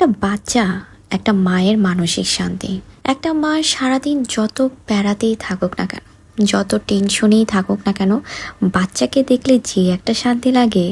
একটা বাচ্চা, একটা মায়ের মানসিক শান্তি। একটা মা সারাদিন যত প্যারাতেই থাকুক না কেন, যত টেনশনেই থাকুক না কেন, বাচ্চাকে দেখলে যে একটা শান্তি লাগে,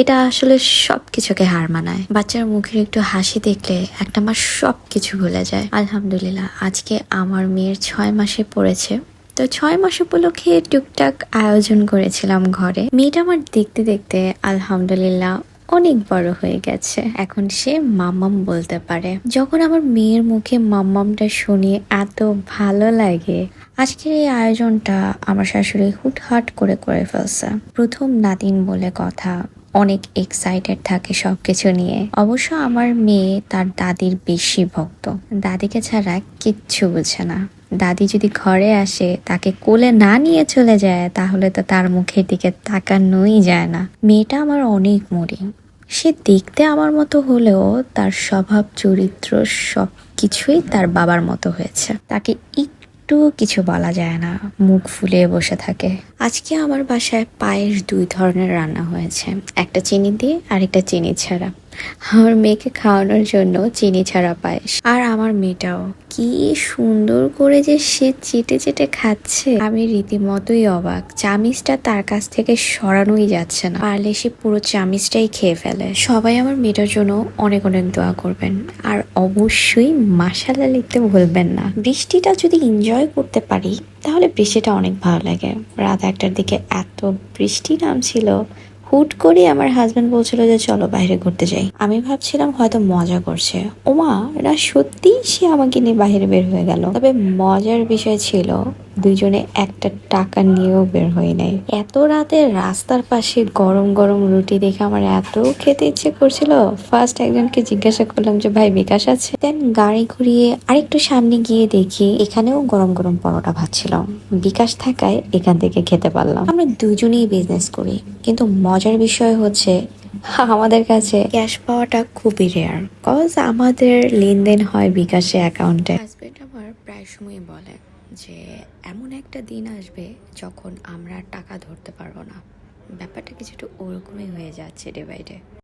এটা আসলে সব কিছুকে হার মানায়। বাচ্চার মুখের একটু হাসি দেখলে একটা মা সব কিছু ভুলে যায়। আলহামদুলিল্লাহ, আজকে আমার মেয়ের ছয় মাসে পড়েছে। তো ছয় মাস উপলক্ষে টুকটাক আয়োজন করেছিলাম ঘরে। মেয়েটা আমার দেখতে দেখতে, আলহামদুলিল্লাহ অনেক বড় হয়ে গেছে। এখন সে মাম্মাম বলতে পারে। যখন আমার মেয়ের মুখে মাম্মামটা শুনি এত ভালো লাগে আজকের এই আয়োজনটা আমার শাশুড়ি হুটহাট করে করে ফেলছে। প্রথম নাতিন বলে কথা, অনেক এক্সাইটেড থাকে সবকিছু নিয়ে। অবশ্য আমার মেয়ে তার দাদির বেশি ভক্ত। দাদিকে ছাড়া কিচ্ছু বুঝে না। দাদি যদি ঘরে আসে, তাকে কোলে না নিয়ে চলে যায়, তাহলে তো তার মুখের দিকে তাকানোই যায় না। মেয়েটা আমার অনেক মরি সে দেখতে আমার মতো হলেও তার স্বভাব, চরিত্র সব কিছুই তার বাবার মতো হয়েছে। তাকে একটু কিছু বলা যায় না, মুখ ফুলিয়ে বসে থাকে। আজকে আমার বাসায় পায়েস দুই ধরনের রান্না হয়েছে। একটা চিনি দিয়ে আর একটা চিনি ছাড়া। আমার মেয়েকে খাওয়ানোর জন্য চিনি ছাড়া পায়েস। আর আমার মেয়েটাও। কি সুন্দর করে যে সে চেটে চেটে খাচ্ছে। আমি রীতিমতোই অবাক। চামিচটা তার কাছ থেকে সরানোই যাচ্ছে না। পারলে সে পুরো চামিচটাই খেয়ে ফেলে। সবাই আমার মেয়েটার জন্য অনেক অনেক দোয়া করবেন। আর অবশ্যই মাসালা লিখতে ভুলবেন না। বৃষ্টিটা যদি এনজয় করতে পারি, তাহলে বৃষ্টিটা অনেক ভালো লাগে। রাত একটার দিকে এত বৃষ্টি নামছিল হুট করে আমার হাজব্যান্ড বলছিল যে, চলো বাইরে ঘুরতে যাই। আমি ভাবছিলাম হয়তো মজা করছে। ওমা এটা সত্যি সে আমাকে নিয়ে বাইরে বের হয়ে গেল। তবে মজার বিষয় ছিল দুজনে একটা টাকা নিয়েও বের হয়ে নাই। এত রাতে রাস্তার পাশে গরম গরম রুটি দেখে আমার এত খেতে ইচ্ছে করছিল। ফার্স্ট একজনকে জিজ্ঞাসা করলাম যে, ভাই, বিকাশ আছে? দেন গাড়ি ঘুরিয়ে আরেকটু সামনে গিয়ে দেখি এখানেও গরম গরম পরোটা ভাজছিল। বিকাশ থাকায় এখান থেকে খেতে পারলাম। আমরা দুজনেই বিজনেস করি। কিন্তু মজার বিষয় হচ্ছে, আমাদের কাছে ক্যাশ পাওয়াটা খুবই রেয়ার কজ আমাদের লেনদেন হয় বিকাশে অ্যাকাউন্টে হাজবেন্ড আমার প্রায় সময় বলে যে এমন একটা দিন আসবে যখন আমরা টাকা ধরতে পারব না। ব্যাপারটা কিছুটা ওরকমই হয়ে যাচ্ছে ডে বাই ডে